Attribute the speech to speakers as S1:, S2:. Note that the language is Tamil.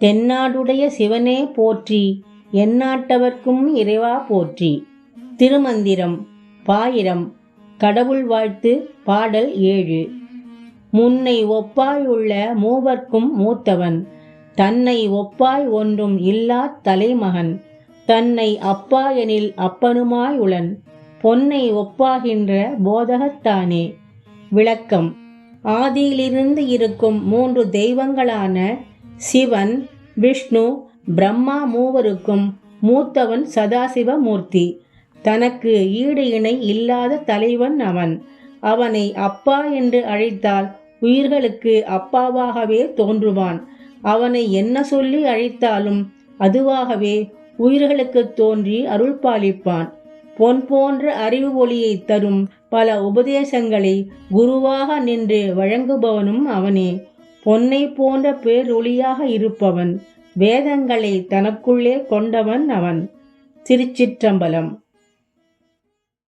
S1: தென்னாடுடைய சிவனே போற்றி எந்நாட்டவர்க்கும் இறைவா போற்றி. திருமந்திரம் பாயிரம் கடவுள் வாழ்த்து பாடல் ஏழு. முன்னை ஒப்பாயுள்ள மூவர்க்கும் மூத்தவன் தன்னை ஒப்பாய் ஒன்றும் இல்லா தலைமகன் தன்னை அப்பா எனில் அப்பனுமாய் உளன் பொன்னை ஒப்பாகின்ற போதகத்தானே. விளக்கம் ஆதியிலிருந்து இருக்கும் மூன்று தெய்வங்களான சிவன் விஷ்ணு பிரம்மா மூவருக்கும் மூத்தவன் சதாசிவமூர்த்தி. தனக்கு ஈடு இணை இல்லாத தலைவன் அவன். அவனை அப்பா என்று அழைத்தால் உயிர்களுக்கு அப்பாவாகவே தோன்றுவான். அவனை என்ன சொல்லி அழைத்தாலும் அதுவாகவே உயிர்களுக்கு தோன்றி அருள் பாலிப்பான். பொன் போன்ற அறிவு ஒளியை தரும் பல உபதேசங்களை குருவாக நின்று வழங்குபவனும் அவனே. பொன்னை போன்ற பேரொளியாக இருப்பவன் வேதங்களை தனக்குள்ளே கொண்டவன் அவன். திருச்சிற்றம்பலம்.